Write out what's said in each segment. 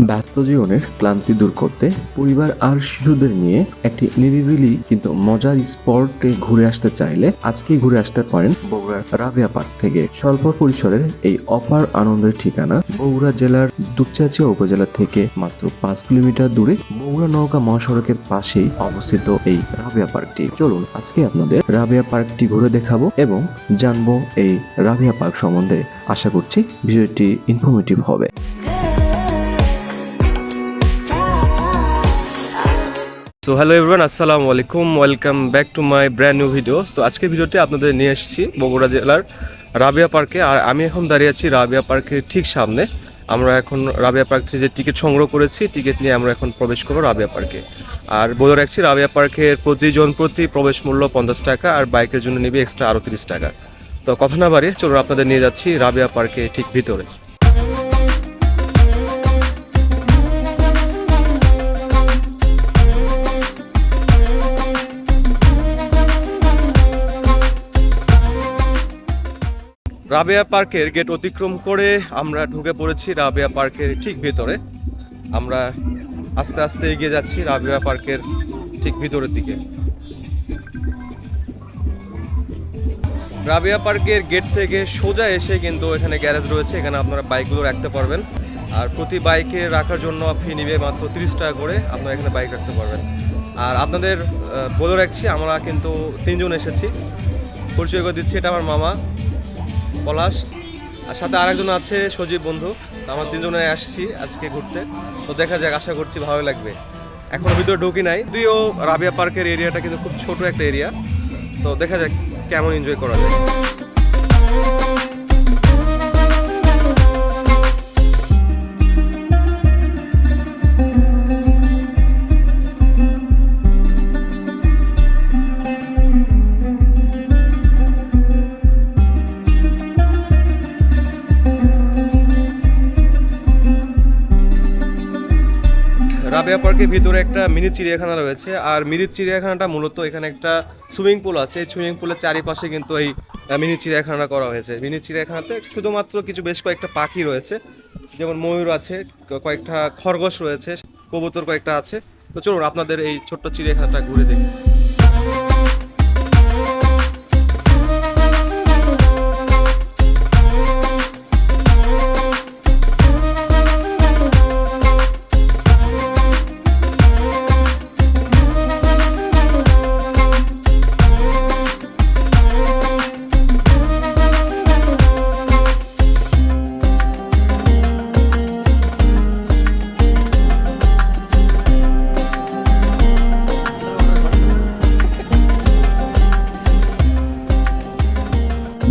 ব্যস্ত জীবনের ক্লান্তি দূর করতে পরিবার আর শিশুদের নিয়ে একটি নিরিবিলি কিন্তু মজার স্পটে ঘুরে আসতে চাইলে আজকেই ঘুরে আসতে পারেন বগুড়ার রাবিয়া পার্ক থেকে। স্বল্প পরিসরের এই অপার আনন্দের ঠিকানা বগুড়া জেলার দুপচাচিয়া উপজেলা থেকে মাত্র পাঁচ কিলোমিটার দূরে বগুড়া নৌকা মহাসড়কের পাশেই অবস্থিত এই রাবিয়া পার্কটি। চলুন, আজকে আপনাদের রাবিয়া পার্কটি ঘুরে দেখাবো এবং জানব এই রাবিয়া পার্ক সম্বন্ধে। আশা করছি ভিডিওটি ইনফরমেটিভ হবে। সো হ্যালো এভরিওয়ান আসসালামু আলাইকুম welcome back to my brand new video তো আজকের ভিডিওটি আপনাদের নিয়ে এসেছি বগুড়া জেলার রাবিয়া পার্কে। আর আমি এখন দাঁড়িয়ে আছি রাবিয়া পার্কের ঠিক সামনে। আমরা এখন রাবিয়া পার্ক থেকে যে টিকিট সংগ্রহ করেছি, টিকিট নিয়ে আমরা এখন প্রবেশ করব রাবিয়া পার্কে। আর বলে রাখছি, রাবিয়া পার্কের প্রতিজন প্রতি প্রবেশ মূল্য পঞ্চাশ টাকা আর বাইকের জন্য নেবে এক্সট্রা আরও তিরিশ টাকা। তো, কথা না বাড়িয়ে চলুন আপনাদের নিয়ে যাচ্ছি রাবিয়া পার্কে ঠিক ভিতরে। রাবেয়া পার্কের গেট অতিক্রম করে আমরা ঢুকে পড়েছি রাবেয়া পার্কের ঠিক ভিতরে। আমরা আস্তে আস্তে এগিয়ে যাচ্ছি রাবেয়া পার্কের ঠিক ভিতরের দিকে। রাবিয়া পার্কের গেট থেকে সোজা এসে কিন্তু এখানে গ্যারেজ রয়েছে, এখানে আপনারা বাইকগুলো রাখতে পারবেন। আর প্রতি বাইকে রাখার জন্য ফি নিবে মাত্র তিরিশ টাকা করে আপনারা এখানে বাইক রাখতে পারবেন। আর আপনাদের বলে রাখছি, আমরা কিন্তু তিনজন এসেছি। পরিচয় করে দিচ্ছি, এটা আমার মামা। পলাশ, আর সাথে আরেকজন আছে সজীব বন্ধু, তো আমার তিনজনে আসছি আজকে ঘুরতে। তো দেখা যাক, আশা করছি ভালো লাগবে। এখন ভিতরে ঢুকি নাই, যদিও রাবিয়া পার্কের এরিয়াটা কিন্তু খুব ছোট একটা এরিয়া তো দেখা যাক কেমন এনজয় করা যায়। রাবিয়া পার্কের ভিতরে একটা মিনি চিড়িয়াখানা রয়েছে। আর মিনি চিড়িয়াখানাটা মূলত এখানে একটা সুইমিং পুল আছে। এই সুইমিং পুলের চারিপাশে কিন্তু এই মিনি চিড়িয়াখানা করা হয়েছে। মিনি চিড়িয়াখানাতে শুধুমাত্র কিছু বেশ কয়েকটা পাখি রয়েছে। যেমন ময়ূর আছে কয়েকটা খরগোশ রয়েছে, কবুতর কয়েকটা আছে। তো চলুন, আপনাদের এই ছোট্ট চিড়িয়াখানাটা ঘুরে দেখি।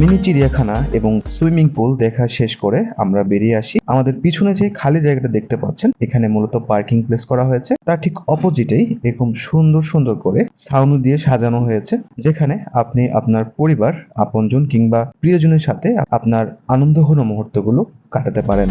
মিনি চিড়িয়াখানা এবং সুইমিং পুল দেখা শেষ করে আমরা বেরিয়ে আসি। আমাদের পিছনে যে খালি জায়গাটা দেখতে পাচ্ছেন, এখানে মূলত পার্কিং প্লেস করা হয়েছে। তার ঠিক অপোজিটেই এরকম সুন্দর সুন্দর করে ছাউনি দিয়ে সাজানো হয়েছে, যেখানে আপনি আপনার পরিবার, আপনজন কিংবা প্রিয়জনের সাথে আপনার আনন্দঘন মুহূর্তগুলো কাটাতে পারেন।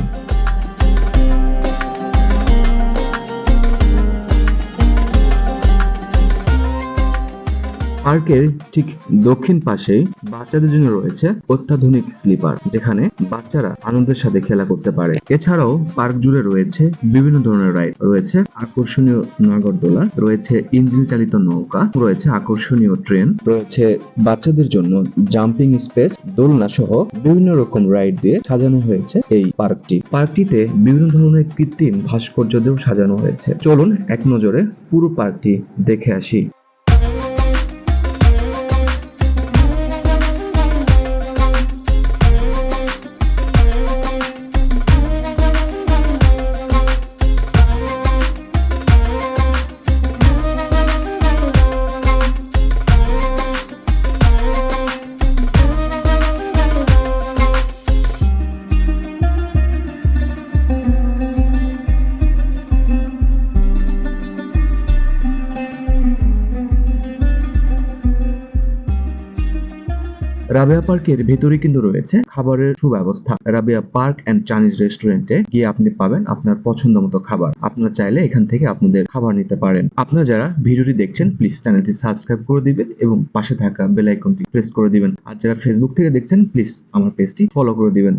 পার্কের ঠিক দক্ষিণ পাশেই বাচ্চাদের জন্য রয়েছে অত্যাধুনিক স্লিপার, যেখানে বাচ্চারা আনন্দের সাথে খেলা করতে পারে। এছাড়াও পার্ক জুড়ে রয়েছে বিভিন্ন ধরনের রাইড, রয়েছে আকর্ষণীয় নাগরদোলা, রয়েছে ইঞ্জিন চালিত নৌকা, রয়েছে আকর্ষণীয় ট্রেন, রয়েছে বাচ্চাদের জন্য জাম্পিং স্পেস, দোলনা সহ বিভিন্ন রকম রাইড দিয়ে সাজানো হয়েছে এই পার্কটি। পার্কটিতে বিভিন্ন ধরনের কৃত্রিম ভাস্কর্য দিয়েও সাজানো হয়েছে। চলুন এক নজরে পুরো পার্কটি দেখে আসি। রাবিয়া পার্কের ভেতরে কিন্তু রয়েছে খাবারের সুব্যবস্থা। রাবিয়া পার্ক অ্যান্ড চাইনিজ রেস্টুরেন্টে গিয়ে আপনি পাবেন আপনার পছন্দ মতো খাবার। আপনারা চাইলে এখান থেকে আপনাদের খাবার নিতে পারেন। আপনারা যারা ভিডিওটি দেখছেন প্লিজ চ্যানেলটি সাবস্ক্রাইব করে দিবেন এবং পাশে থাকা বেল আইকনটি প্রেস করে দিবেন। আর যারা ফেসবুক থেকে দেখছেন প্লিজ আমার পেজটি ফলো করে দিবেন।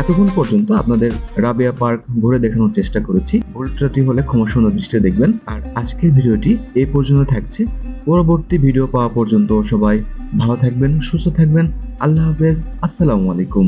এতক্ষণ পর্যন্ত আপনাদের রাবিয়া পার্ক ঘুরে দেখানোর চেষ্টা করেছি। ভুল হলে ক্ষমাসুন্দর দৃষ্টি দেখবেন। আর আজকের ভিডিওটি এ পর্যন্ত থাকছে। পরবর্তী ভিডিও পাওয়া পর্যন্ত সবাই ভালো থাকবেন, সুস্থ থাকবেন। আল্লাহ হাফেজ। আসসালামু আলাইকুম।